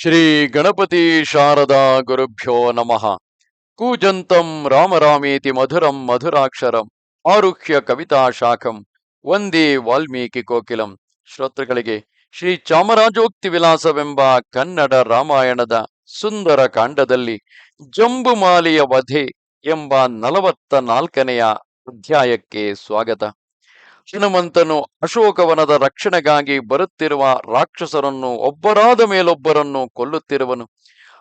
ಶ್ರೀ ಗಣಪತಿ ಶಾರದಾ ಗುರುಭ್ಯೋ ನಮಃ. ಕೂಜಂತಂ ರಾಮರಾಮೇತಿ ಮಧುರಂ ಮಧುರಾಕ್ಷರಂ ಆರುಹ್ಯ ಕವಿತಾ ಶಾಖಂ ಒಂದೇ ವಾಲ್ಮೀಕಿ ಕೋಕಿಲಂ. ಶ್ರೋತೃಗಳಿಗೆ ಶ್ರೀ ಚಾಮರಾಜೋಕ್ತಿ ವಿಲಾಸವೆಂಬ ಕನ್ನಡ ರಾಮಾಯಣದ ಸುಂದರ ಕಾಂಡದಲ್ಲಿ ಜಂಬುಮಾಲಿಯ ವಧೆ ಎಂಬ ನಲವತ್ತ ನಾಲ್ಕನೆಯ ಅಧ್ಯಾಯಕ್ಕೆ ಸ್ವಾಗತ. ಹನುಮಂತನು ಅಶೋಕವನದ ರಕ್ಷಣೆಗಾಗಿ ಬರುತ್ತಿರುವ ರಾಕ್ಷಸರನ್ನು ಒಬ್ಬರಾದ ಮೇಲೊಬ್ಬರನ್ನು ಕೊಲ್ಲುತ್ತಿರುವನು.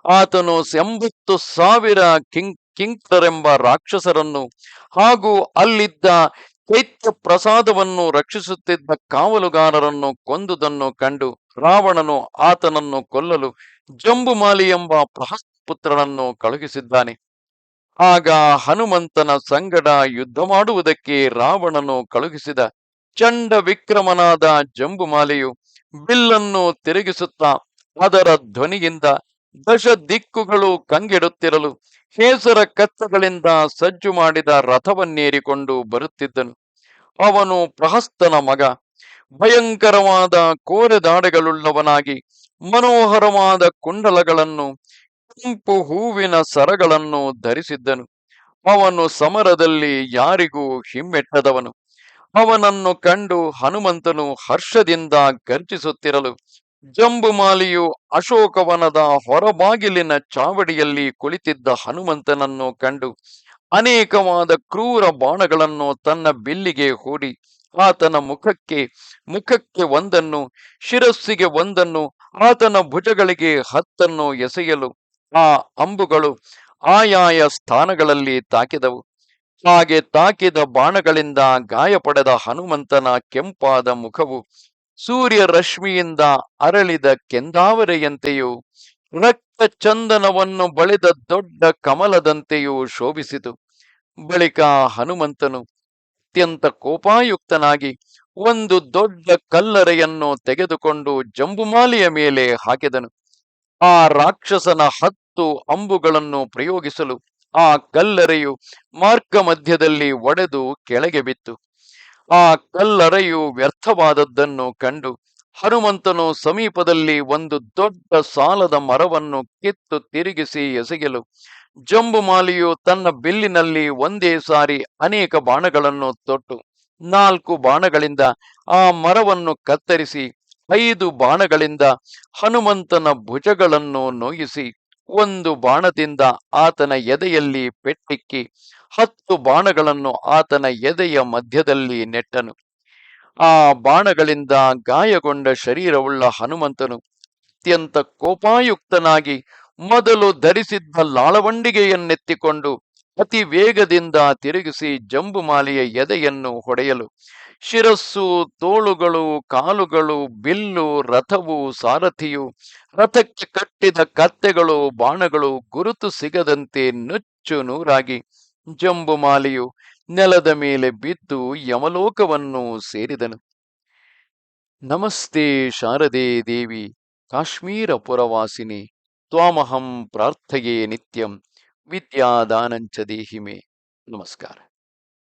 ಆತನು ಎಂಬತ್ತು ಸಾವಿರ ಕಿಂಗ್ ಕಿಂಕ್ತರೆಂಬ ರಾಕ್ಷಸರನ್ನು ಹಾಗೂ ಅಲ್ಲಿದ್ದ ಚೈತ್ಯ ಪ್ರಸಾದವನ್ನು ರಕ್ಷಿಸುತ್ತಿದ್ದ ಕಾವಲುಗಾರರನ್ನು ಕೊಂದುದನ್ನು ಕಂಡು ರಾವಣನು ಆತನನ್ನು ಕೊಲ್ಲಲು ಜಂಬುಮಾಲಿ ಎಂಬ ಪ್ರಹಸ್ಪುತ್ರನನ್ನು ಕಳುಹಿಸಿದ್ದಾನೆ. ಆಗ ಹನುಮಂತನ ಸಂಗಡ ಯುದ್ಧ ಮಾಡುವುದಕ್ಕೆ ರಾವಣನು ಕಳುಹಿಸಿದ ಚಂಡ ವಿಕ್ರಮನಾದ ಜಂಬುಮಾಲೆಯು ಬಿಲ್ಲನ್ನು ತಿರುಗಿಸುತ್ತಾ ಅದರ ಧ್ವನಿಯಿಂದ ದಶ ದಿಕ್ಕುಗಳು ಕಂಗೆಡುತ್ತಿರಲು ಹೇಸರ ಕತ್ತಗಳಿಂದ ಸಜ್ಜು ಮಾಡಿದ ರಥವನ್ನೇರಿಕೊಂಡು ಬರುತ್ತಿದ್ದನು. ಅವನು ಪ್ರಹಸ್ತನ ಮಗ, ಭಯಂಕರವಾದ ಕೋರೆದಾಡೆಗಳುಳ್ಳವನಾಗಿ ಮನೋಹರವಾದ ಕುಂಡಲಗಳನ್ನು ಕೆಂಪು ಹೂವಿನ ಸರಗಳನ್ನು ಧರಿಸಿದ್ದನು. ಅವನು ಸಮರದಲ್ಲಿ ಯಾರಿಗೂ ಹಿಮ್ಮೆಟ್ಟದವನು. ಅವನನ್ನು ಕಂಡು ಹನುಮಂತನು ಹರ್ಷದಿಂದ ಗರ್ಜಿಸುತ್ತಿರಲು ಜಂಬುಮಾಲಿಯು ಅಶೋಕವನದ ಹೊರಬಾಗಿಲಿನ ಚಾವಡಿಯಲ್ಲಿ ಕುಳಿತಿದ್ದ ಹನುಮಂತನನ್ನು ಕಂಡು, ಅನೇಕವಾದ ಕ್ರೂರ ಬಾಣಗಳನ್ನು ತನ್ನ ಬಿಲ್ಲಿಗೆ ಹೂಡಿ, ಆತನ ಮುಖಕ್ಕೆ ಮುಖಕ್ಕೆ ಒಂದನ್ನು, ಶಿರಸ್ಸಿಗೆ ಒಂದನ್ನು, ಆತನ ಭುಜಗಳಿಗೆ ಹತ್ತನ್ನು ಎಸೆಯಲು ಆ ಅಂಬುಗಳು ಆಯಾಯ ಸ್ಥಾನಗಳಲ್ಲಿ ತಾಕಿದವು. ಹಾಗೆ ತಾಕಿದ ಬಾಣಗಳಿಂದ ಗಾಯಪಡೆದ ಹನುಮಂತನ ಕೆಂಪಾದ ಮುಖವು ಸೂರ್ಯ ರಶ್ಮಿಯಿಂದ ಅರಳಿದ ಕೆಂದಾವರೆಯಂತೆಯೂ ರಕ್ತ ಚಂದನವನ್ನು ಬಳಿದ ದೊಡ್ಡ ಕಮಲದಂತೆಯೂ ಶೋಭಿಸಿತು. ಬಳಿಕ ಹನುಮಂತನು ಅತ್ಯಂತ ಕೋಪಾಯುಕ್ತನಾಗಿ ಒಂದು ದೊಡ್ಡ ಕಲ್ಲರೆಯನ್ನು ತೆಗೆದುಕೊಂಡು ಜಂಬುಮಾಲಿಯ ಮೇಲೆ ಹಾಕಿದನು. ಆ ರಾಕ್ಷಸನ ಹತ್ತು ಅಂಬುಗಳನ್ನು ಪ್ರಯೋಗಿಸಲು ಆ ಕಲ್ಲರೆಯು ಮಾರ್ಗ ಮಧ್ಯದಲ್ಲಿ ಒಡೆದು ಕೆಳಗೆ ಬಿತ್ತು. ಆ ಕಲ್ಲರೆಯು ವ್ಯರ್ಥವಾದದ್ದನ್ನು ಕಂಡು ಹನುಮಂತನು ಸಮೀಪದಲ್ಲಿ ಒಂದು ದೊಡ್ಡ ಸಾಲದ ಮರವನ್ನು ಕಿತ್ತು ತಿರುಗಿಸಿ ಎಸೆಯಲು ಜಂಬುಮಾಲಿಯು ತನ್ನ ಬಿಲ್ಲಿನಲ್ಲಿ ಒಂದೇ ಸಾರಿ ಅನೇಕ ಬಾಣಗಳನ್ನು ತೊಟ್ಟು ನಾಲ್ಕು ಬಾಣಗಳಿಂದ ಆ ಮರವನ್ನು ಕತ್ತರಿಸಿ ಐದು ಬಾಣಗಳಿಂದ ಹನುಮಂತನ ಭುಜಗಳನ್ನು ನೋಯಿಸಿ, ಒಂದು ಬಾಣದಿಂದ ಆತನ ಎದೆಯಲ್ಲಿ ಪೆಟ್ಟಿಕ್ಕಿ, ಹತ್ತು ಬಾಣಗಳನ್ನು ಆತನ ಎದೆಯ ಮಧ್ಯದಲ್ಲಿ ನೆಟ್ಟನು. ಆ ಬಾಣಗಳಿಂದ ಗಾಯಗೊಂಡ ಶರೀರವುಳ್ಳ ಹನುಮಂತನು ಅತ್ಯಂತ ಕೋಪಾಯುಕ್ತನಾಗಿ ಮೊದಲು ಧರಿಸಿದ್ದ ಲಾಳವಂಡಿಗೆಯನ್ನೆತ್ತಿಕೊಂಡು ಅತಿ ವೇಗದಿಂದ ತಿರುಗಿಸಿ ಜಂಬುಮಾಲೆಯ ಎದೆಯನ್ನು ಹೊಡೆಯಲು ಶಿರಸ್ಸು, ತೋಳುಗಳು, ಕಾಲುಗಳು, ಬಿಲ್ಲು, ರಥವು, ಸಾರಥಿಯು, ರಥಕ್ಕೆ ಕಟ್ಟಿದ ಕತ್ತೆಗಳು, ಬಾಣಗಳು ಗುರುತು ಸಿಗದಂತೆ ನುಚ್ಚು ನೂರಾಗಿ. ಜಂಬುಮಾಲಿಯು ನೆಲದ ಮೇಲೆ ಬಿದ್ದು ಯಮಲೋಕವನ್ನು ಸೇರಿದನು. ನಮಸ್ತೆ ಶಾರದೆ ದೇವಿ, ಕಾಶ್ಮೀರ ಪುರವಾಸಿನಿ, ತ್ವಾಮಹಂ ಪ್ರಾರ್ಥಯೇ ನಿತ್ಯಂ, ವಿದ್ಯಾದಾನಂಚ ದೇಹಿಮೆ. ನಮಸ್ಕಾರ.